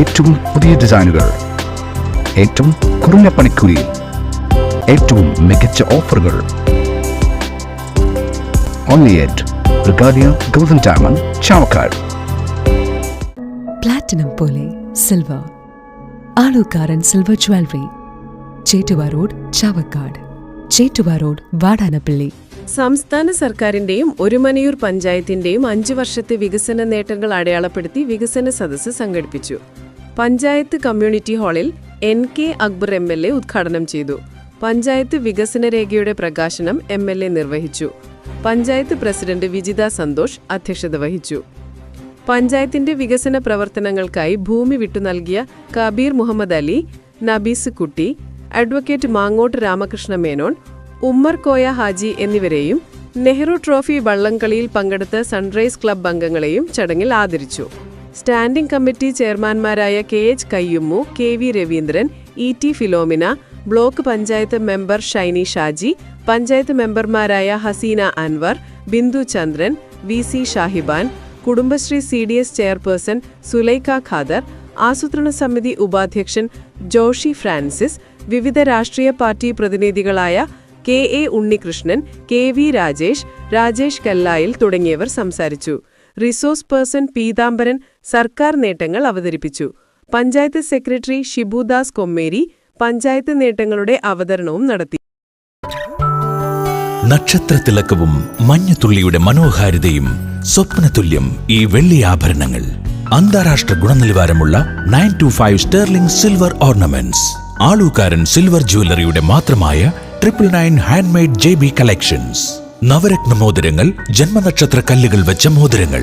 ഏറ്റവും പുതിയ ഡിസൈനുകൾ. ഏറ്റവും കുറഞ്ഞ പണിക്കൂലിയിൽ ഏറ്റവും മികച്ച ഓഫറുകൾ. Only at Regalia golden diamond Chavakkad platinum പോലെ silver Alukkaran silver jewellery Chettuva road Chavakkad Chettuva road Vadanappally സംസ്ഥാന സർക്കാരിന്റെയും ഒരുമനയൂർ പഞ്ചായത്തിന്റെയും അഞ്ചു വർഷത്തെ വികസന നേട്ടങ്ങൾ അടയാളപ്പെടുത്തി വികസന സദസ്സ് സംഘടിപ്പിച്ചു. പഞ്ചായത്ത് കമ്മ്യൂണിറ്റി ഹാളിൽ N K Akbar M L A ഉദ്ഘാടനം ചെയ്തു. പഞ്ചായത്ത് വികസന രേഖയുടെ പ്രകാശനം എം എൽ എ നിർവഹിച്ചു. പഞ്ചായത്ത് പ്രസിഡന്റ് വിജിത സന്തോഷ് അധ്യക്ഷത വഹിച്ചു. പഞ്ചായത്തിന്റെ വികസന പ്രവർത്തനങ്ങൾക്കായി ഭൂമി വിട്ടു നൽകിയ കബീർ മുഹമ്മദ് അലി നബീസ് കുട്ടി അഡ്വക്കേറ്റ് മാങ്ങോട്ട് രാമകൃഷ്ണ മേനോൻ ഉമ്മർ കോയ ഹാജി എന്നിവരെയും നെഹ്റു ട്രോഫി വള്ളംകളിയിൽ പങ്കെടുത്ത സൺറൈസ് ക്ലബ് അംഗങ്ങളെയും ചടങ്ങിൽ ആദരിച്ചു. Standing committee ചെയർമാൻമാരായ K H Kayyummu K V Raveendran E T Philomina block panchayat member Shiny Shaji panchayat മെമ്പർമാരായ Haseena Anwar Bindu Chandran V C Shahiban Kudumbashree C D S chairperson Sulaikha Khader ആസൂത്രണ സമിതി ഉപാധ്യക്ഷൻ Joshy Francis വിവിധ രാഷ്ട്രീയ party പ്രതിനിധികളായ K A Unnikrishnan K V Rajesh Rajesh Kallayil തുടങ്ങിയവർ സംസാരിച്ചു. Resource person Peethambaran സർക്കാർ നേട്ടങ്ങൾ അവതരിപ്പിച്ചു. പഞ്ചായത്ത് സെക്രട്ടറി ഷിബുദാസ് കൊമ്മേരി പഞ്ചായത്ത് നേട്ടങ്ങളുടെ അവതരണവും നടത്തി. നക്ഷത്രത്തിളക്കവും മഞ്ഞത്തുള്ളിയുടെ മനോഹാരിതയും സ്വപ്നതുല്യം ഈ വെള്ളി ആഭരണങ്ങൾ. അന്താരാഷ്ട്ര ഗുണനിലവാരമുള്ള nine two five sterling silver ornaments. Alukkaran silver ജ്വല്ലറിയുടെ മാത്രമായ triple nine handmade J B collections. Navratna മോതിരങ്ങൾ ജന്മനക്ഷത്ര കല്ലുകൾ വെച്ച മോതിരങ്ങൾ.